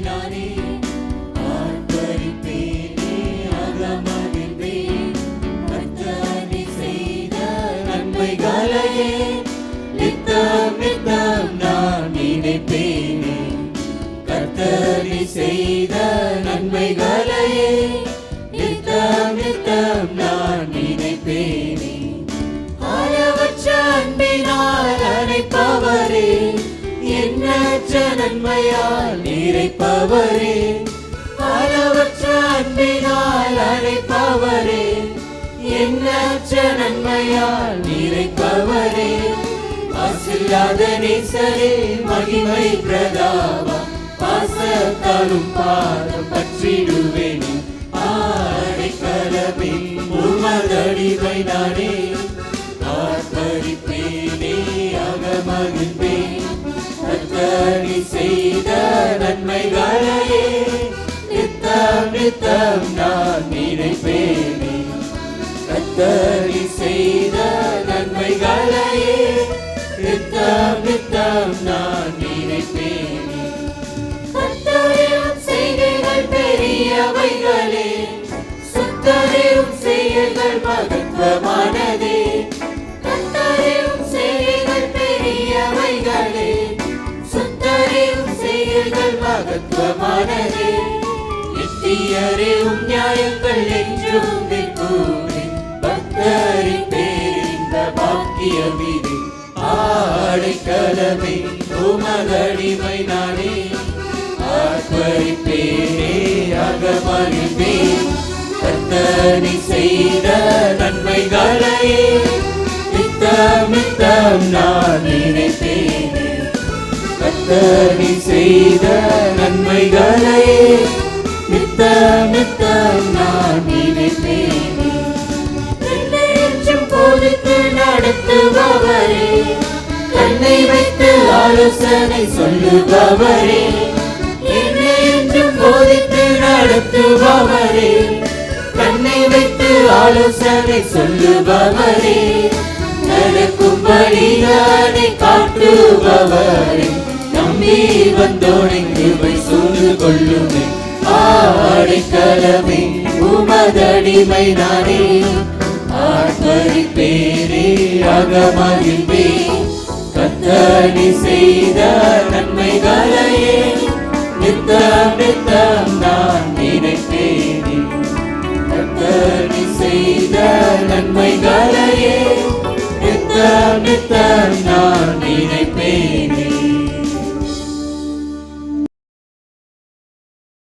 நானே ஆர்ப்பரிப்பேனே அகமதிப்பேன் கர்த்தனை செய்த நன்மைகளையே நித்தம் நித்தம் நான் நினைப்பேனே. கர்த்தனை செய்த நன்மைகளையே எண்ணற்ற நன்மையால் நிறைப்பவரே. அளவற்ற அன்பினால் அழைப்பவரே. எண்ணற்ற நன்மையால் நிறைப்பவரே. அசில்லாத நேசரே மகிமை பிரதாபா பாசத்தாலும் பாதம் பற்றிடுவேனே. ஆடைக்கலமே உமதடிவை நானே. நீ செய்த நன்மைகளே நித்தம் நித்தம் நான் நினைப்பேனே. கத்தரி செய்த நன்மைகளே நித்தம் நித்தம் நான் நினைப்பேனே. கத்தரின் செய்கைகள் பெரியவைகளே சுத்தரின் செயல்கள் மகத்துவமான மகத்துவமானதே. நித்தியரே உம் நியாயங்கள் என்றும் நிற்கூறி பக்தரின் பேரிந்த பாக்கியமிது ஆடைக்கலமை உமதடிமை நானே. ஆர்ப்பரிப்பேனே அகமகிழ்வே கத்தனி செய்த நன்மைகளை நித்தம் நித்தம் நான் நினைப்பேனே கத்தனி செய்த நன்மைகளை நித்தம் நித்தம் நான் நினைப்பேனே போதித்து நடத்துபவரே. கண்ணை வைத்து ஆலோசனை சொல்லுபவரே. என்னை என்றும் போதித்து நடத்துபவரே. கண்ணை வைத்து ஆலோசனை சொல்லுபவரே. நடக்கும் வழியானை காட்டுபவரே. நம்பி வந்தோனை சூழ்ந்து கொள்ளுமே. ஆடைக்கலமே உமதடிமை நானே. ஆர்ப்பரிப்பேரே அகமகிழ்வே கத்தனி செய்த நன்மைகளையே நித்தம் நித்தம் நான் நினைப்பேனே. கத்தனி செய்த நன்மைகளையே நித்தம் நித்தம் நான் நினைப்பேன்.